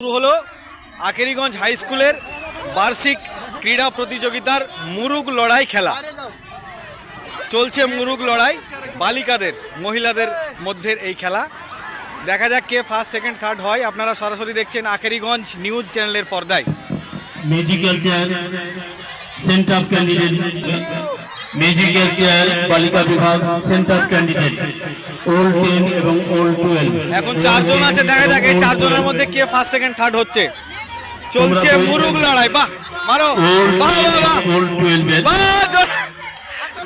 শুরু হলো আকেরিগঞ্জ হাই স্কুলের বার্ষিক ক্রীড়া প্রতিযোগিতার মুরুগ লড়াই খেলা। চলছে মুরুগ লড়াই বালিকাদের, মহিলাদের মধ্যে এই খেলা। দেখা যাক কে ফার্স্ট সেকেন্ড থার্ড হয়। আপনারা সরাসরি দেখছেন আকেরিগঞ্জ নিউজ চ্যানেলের পর্দায়। মেডিকেল মিউজিক্যাল চেয়ার বালিকা বিভাগ সেন্টার ক্যান্ডিডেট ওল টেন এবং ওল টুয়েলভ এখন চারজন আছে দেখা যাক এই চারজনের মধ্যে কে ফার্স্ট সেকেন্ড থার্ড হচ্ছে। চলছে মুরুগ লড়াই বাহ মারো। বাহ বাহ বাহ।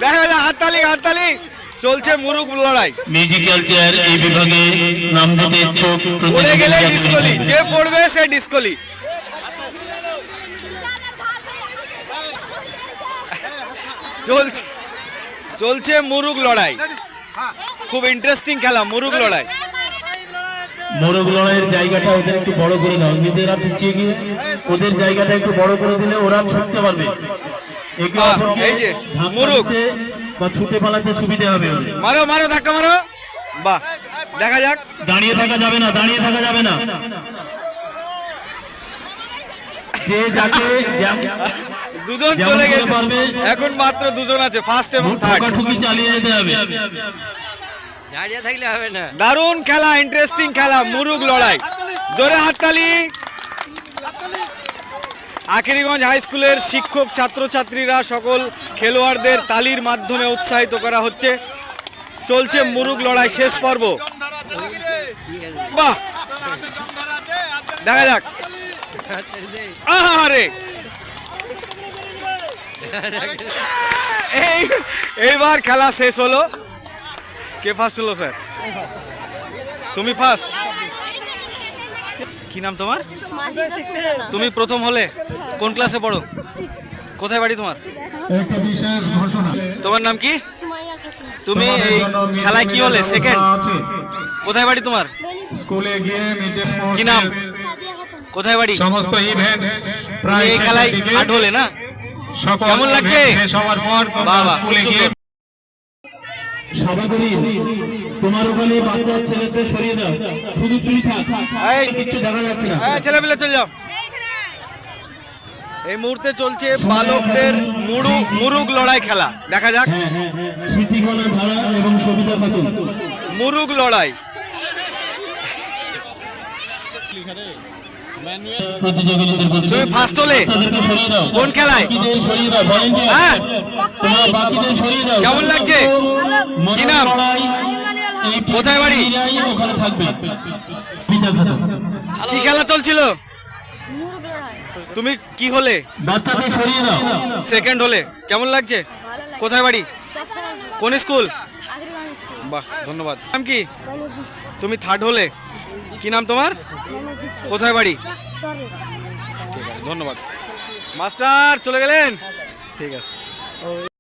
দেখা যাক হাততালি হাততালি। চলছে মুরুগ লড়াই। মিউজিক্যাল চেয়ার এই বিভাগে নাম দিতে ইচ্ছুক পড়ে গেলে ডিসকলি যে পড়বে সে ডিসকলি চলছে চলছে মুরুগ লড়াই। খুব ইন্টারেস্টিং খেলা মুরুগ লড়াই। মোরগ লড়াইয়ের জায়গাটা ওদের একটু বড় করে দাও নিজেরা পিছিয়ে গিয়ে ওদের জায়গাটা একটু বড় করে দিলে ওরা ছুটতে পারবে। একে অপরকে মোরগ। বা ছুটে পালাতে সুবিধা হবে মারো মারো ধাক্কা মারো। বাহ দেখা যাক। দাঁড়িয়ে থাকা যাবে না দাঁড়িয়ে থাকা যাবে না। যে যাকে দুজন চলে গেছে। এখন মাত্র দুজন আছে ফার্স্ট এবং থার্ড চালিয়ে যেতে হবে। দাঁড়িয়ে থাকলে হবে না। দারুণ খেলা ইন্টারেস্টিং খেলা মুরুগ লড়াই। জোরে হাততালি। আখেরিগঞ্জ হাই স্কুলের শিক্ষক ছাত্রছাত্রীরা সকল খেলোয়াড়দের তালির মাধ্যমে উৎসাহিত করা হচ্ছে। চলছে মুরুগ লড়াই শেষ পর্ব। বাহ! দেখা যাক। আরে এই, এইবার খেলা শেষ হলো। কে ফার্স্ট হলো স্যার তুমি ফার্স্ট কি নাম তোমার? তুমি প্রথম হলে? কোন ক্লাসে পড়ো? কোথায় বাড়ি তোমার? তোমার নাম কি? তুমি এই খেলায় কি হলে? সেকেন্ড কোথায় বাড়ি তোমার? কি নাম? কোথায় বাড়ি? সমস্ত এই খেলায় আট হলে না? কেমন লাগছে? সবার পর বাহ, বাহ, স্কুলে খুব গিয়ে সুন্দর। সভাপতি তোমার ওখানে বাচ্চা ছেলেদের সরিয়ে দাও। শুধু তুই থাক এই দেখা যাচ্ছে না। চলে যাও। এই মুহূর্তে চলছে বালকদের মুরু মুরুগ লড়াই খেলা। দেখা যাক। হ্যাঁ হ্যাঁ হ্যাঁ মুরুগ লড়াই। তুমি ফার্স্ট হলে কোন খেলায়? হ্যাঁ। কেমন লাগছে? কি নাম? কোথায় বাড়ি? কি খেলা চলছিল? তুমি কি হলে? সেকেন্ড হলে। কেমন লাগছে? কোথায় বাড়ি? কোন স্কুল? বাহ, ধন্যবাদ। নাম কি? তুমি থার্ড হলে। কি নাম তোমার? কোথায় বাড়ি? ধন্যবাদ। মাস্টার চলে গেলেন? ঠিক আছে।